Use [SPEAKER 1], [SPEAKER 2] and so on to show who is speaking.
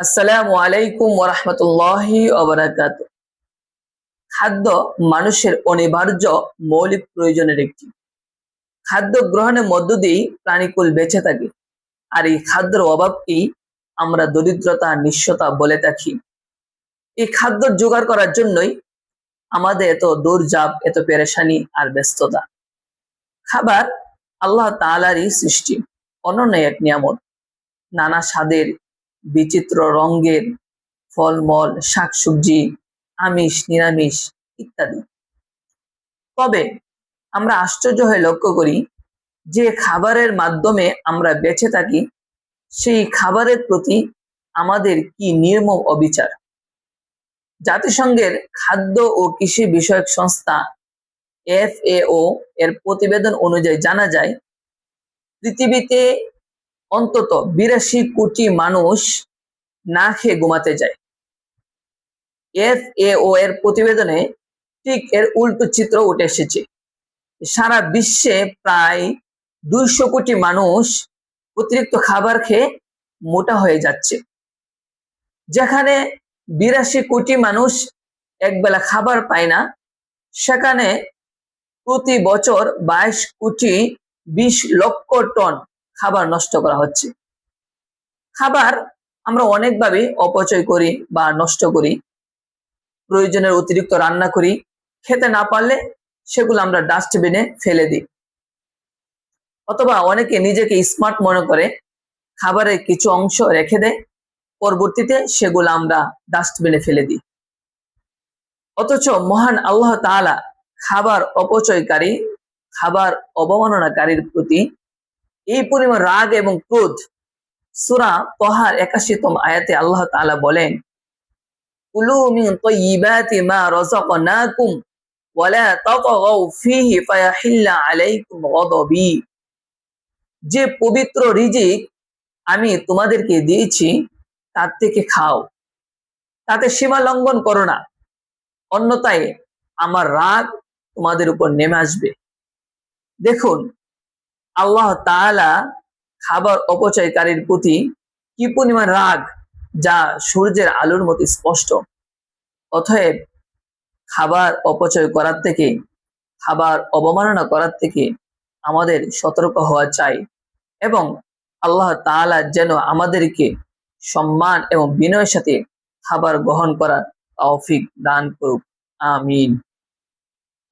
[SPEAKER 1] আসসালামু আলাইকুম ওরহমতুল্লাহি খাদ্য মানুষের অনিবার্য মৌলিক প্রয়োজনের একটি। খাদ্য গ্রহণের মধ্য দিয়েই প্রাণীকুল বেঁচে থাকে। আর এই খাদ্যের অভাবকেই আমরা দরিদ্রতা, নিঃস্বতা বলে থাকি। এই খাদ্য জোগাড় করার জন্যই আমাদের এত দৌড়জাপ এত পেরেশানি আর ব্যস্ততা। খাবার আল্লাহ তাআলারই সৃষ্টি, অনন্য এক নিয়ামত। নানা স্বাদের বিচিত্র রঙের ফলমল, শাকসবজি, আমিষ, নিরামিষ ইত্যাদি। তবে আমরা আশ্চর্য হয়ে লক্ষ্য করি যে খাবারের মাধ্যমে আমরা বেঁচে থাকি, সেই খাবারের প্রতি আমাদের কি নির্মম অবিচার? জাতিসংঘের খাদ্য ও কৃষি বিষয়ক সংস্থা এফএও এর প্রতিবেদন অনুযায়ী জানা যায়, পৃথিবীতে অন্তত বিরাশি কোটি মানুষ না খেয়ে ঘুমাতে যায়। এফএও এর প্রতিবেদনে ঠিক এর উল্টো চিত্র উঠে এসেছে। সারা বিশ্বে প্রায় দুইশো কোটি মানুষ অতিরিক্ত খাবার খেয়ে মোটা হয়ে যাচ্ছে। যেখানে বিরাশি কোটি মানুষ একবেলা খাবার পায় না, সেখানে প্রতি বছর বাইশ কোটি বিশ লক্ষ টন খাবার নষ্ট করা হচ্ছে। খাবার আমরা অনেকভাবে অপচয় করি বা নষ্ট করি, প্রয়োজনের অতিরিক্ত রান্না করি, খেতে না পারলে সেগুলো আমরা ডাস্টবিনে ফেলে দিই। অথবা অনেকে নিজেকে স্মার্ট মনে করে, খাবারের কিছু অংশ রেখে দেয়, পরবর্তীতে সেগুলো আমরা ডাস্টবিনে ফেলে দিই। অথচ মহান আল্লাহ তাআলা খাবার অপচয়কারী, খাবার অবমাননাকারীর প্রতি এই পরিমাণ রাগ এবং ক্রোধ। সুরা তহার একাশিতম আয়াতে আল্লাহ তাআলা বলেন যে পবিত্র রিজিক আমি তোমাদেরকে দিয়েছি, তার থেকে খাও। তাতে সীমা লঙ্ঘন করো না। অন্যতায় আমার রাগ তোমাদের উপর নেমে আসবে। দেখুন আল্লাহ তাআলা খাবার অপচয়কারীর প্রতি কি পরিমাণ রাগ যা সূর্যের আলোর মতো স্পষ্ট? অতএব খাবার অপচয় করার থেকে, খাবার অবমাননা করার থেকে আমাদের সতর্ক হওয়া চাই এবং আল্লাহ তাআলা যেন আমাদেরকে সম্মান এবং বিনয়ের সাথে খাবার গ্রহণ করার তৌফিক দান করুক। আমিন।